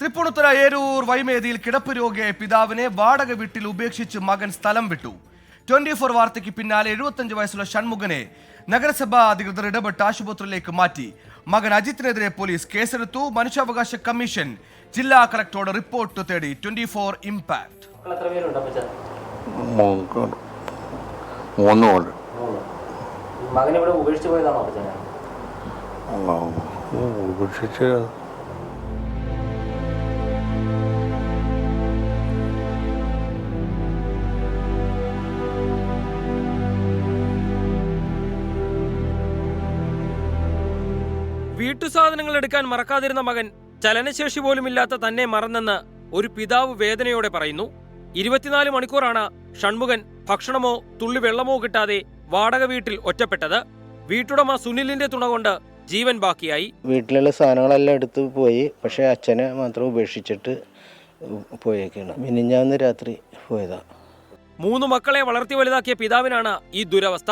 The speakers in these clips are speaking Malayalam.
തൃപ്പൂണിത്തുറ ഏരൂർ വൈമേതിയിൽ കിടപ്പ് രോഗിയായ പിതാവിനെ വാടക വീട്ടിൽ ഉപേക്ഷിച്ച് മകൻ സ്ഥലം വിട്ടു. ട്വന്റി ഫോർ വാർത്തയ്ക്ക് പിന്നാലെ എഴുപത്തഞ്ച് വയസ്സുള്ള ഷൺമുഖനെ നഗരസഭാ അധികൃതർ ഇടപെട്ട് ആശുപത്രിയിലേക്ക് മാറ്റി. മകൻ അജിത്തിനെതിരെ പോലീസ് കേസെടുത്തു. മനുഷ്യാവകാശ കമ്മീഷൻ ജില്ലാ കളക്ടറോട് റിപ്പോർട്ട് തേടി ട്വന്റി ഫോർ ഈ മകൻ ഇവിടെ ഉപേക്ഷിച്ച് പോയതാണോ ഉപേക്ഷിച്ച് വീട്ടുസാധനങ്ങൾ എടുക്കാൻ മറക്കാതിരുന്ന മകൻ ചലനശേഷി പോലുമില്ലാത്ത തന്നെ മറന്നെന്ന് ഒരു പിതാവ് വേദനയോടെ പറയുന്നു. ഇരുപത്തിനാല് മണിക്കൂറാണ് ഷൺമുഖൻ ഭക്ഷണമോ തുള്ളി വെള്ളമോ കിട്ടാതെ വാടക വീട്ടിൽ ഒറ്റപ്പെട്ടത്. വീട്ടുടമ സുനിലിന്റെ തുണ കൊണ്ട് ജീവൻ ബാക്കിയായി. വീട്ടിലുള്ള സാധനങ്ങളെല്ലാം എടുത്ത് പോയി. പക്ഷേ അച്ഛനെ മാത്രം ഉപേക്ഷിച്ചിട്ട് പോയേക്കാണ്. മിനിഞ്ഞാന്ന് രാത്രി പോയതാ. മൂന്ന് മക്കളെ വളർത്തി വലുതാക്കിയ പിതാവിനാണ് ഈ ദുരവസ്ഥ.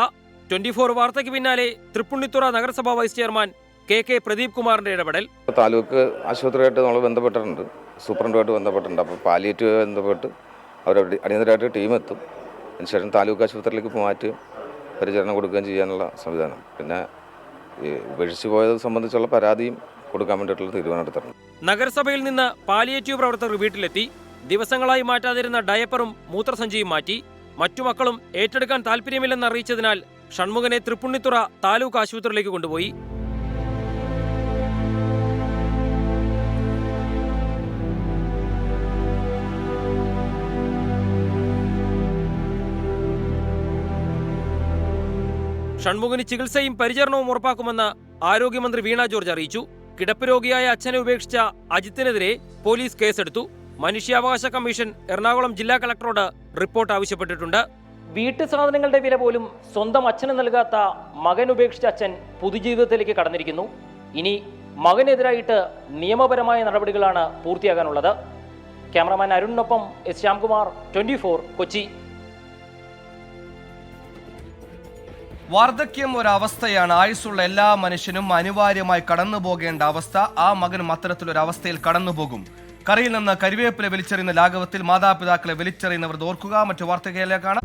ട്വന്റി ഫോർ വാർത്തയ്ക്ക് പിന്നാലെ തൃപ്പുണ്ണിത്തുറ നഗരസഭാ vice chairman K K Pradeep കുമാറിന്റെ ഇടപെടൽ. താലൂക്ക് ആശുപത്രിയായിട്ട് നമ്മൾ ബന്ധപ്പെട്ടിട്ടുണ്ട്. സൂപ്രണ്ടുമായിട്ട് ബന്ധപ്പെട്ടിട്ടുണ്ട്. അപ്പോൾ പാലിയേറ്റീവ് ബന്ധപ്പെട്ട് അവർ അടിയന്തരമായിട്ട് ടീം എത്തും അതിനുശേഷം താലൂക്ക് ആശുപത്രിയിലേക്ക് മാറ്റുകയും പരിചരണം കൊടുക്കുകയും ചെയ്യാനുള്ള സംവിധാനം. പിന്നെ ഈ ഉപേക്ഷിച്ചു പോയത് സംബന്ധിച്ചുള്ള പരാതിയും കൊടുക്കാൻ വേണ്ടിയിട്ടുള്ള തീരുമാനമെടുത്തിട്ടുണ്ട് നഗരസഭയിൽ നിന്ന് പാലിയേറ്റീവ് പ്രവർത്തകർ വീട്ടിലെത്തി. ദിവസങ്ങളായി മാറ്റാതിരുന്ന ഡയപ്പറും മൂത്രസഞ്ചിയും മാറ്റി. മറ്റു മക്കളും ഏറ്റെടുക്കാൻ താല്പര്യമില്ലെന്ന് അറിയിച്ചതിനാൽ ഷൺമുഖനെ തൃപ്പുണ്ണിത്തുറ താലൂക്ക് ആശുപത്രിയിലേക്ക് കൊണ്ടുപോയി. ഷൺമുഖന് ചികിത്സയും പരിചരണവും ഉറപ്പാക്കുമെന്ന് ആരോഗ്യമന്ത്രി വീണ ജോർജ് അറിയിച്ചു. കിടപ്പ് രോഗിയായ അച്ഛനെ ഉപേക്ഷിച്ച അജിത്തിനെതിരെ പോലീസ് കേസെടുത്തു. മനുഷ്യാവകാശ കമ്മീഷൻ എറണാകുളം ജില്ലാ കളക്ടറോട് റിപ്പോർട്ട് ആവശ്യപ്പെട്ടിട്ടുണ്ട്. വീട്ടു സാധനങ്ങളുടെ വില പോലും സ്വന്തം അച്ഛന് നൽകാത്ത മകൻ ഉപേക്ഷിച്ച അച്ഛൻ പൊതുജീവിതത്തിലേക്ക് കടന്നിരിക്കുന്നു. ഇനി മകനെതിരായിട്ട് നിയമപരമായ നടപടികളാണ് പൂർത്തിയാകാനുള്ളത്. ക്യാമറമാൻ അരുണിനൊപ്പം എസ് ശ്യാംകുമാർ ട്വന്റി കൊച്ചി. വാർദ്ധക്യം ഒരവസ്ഥയാണ്. ആയുസ്സുള്ള എല്ലാ മനുഷ്യനും അനിവാര്യമായി കടന്നു പോകേണ്ട അവസ്ഥ. ആ മകനും അത്തരത്തിലൊരവസ്ഥയിൽ കടന്നു പോകും കറിയിൽ നിന്ന് കരിവേപ്പില വലിച്ചെറിയുന്ന ലാഘവത്തിൽ മാതാപിതാക്കളെ വലിച്ചെറിയുന്നവർ ഓർക്കുക. മറ്റു വാർത്തകളിലേക്കാണ്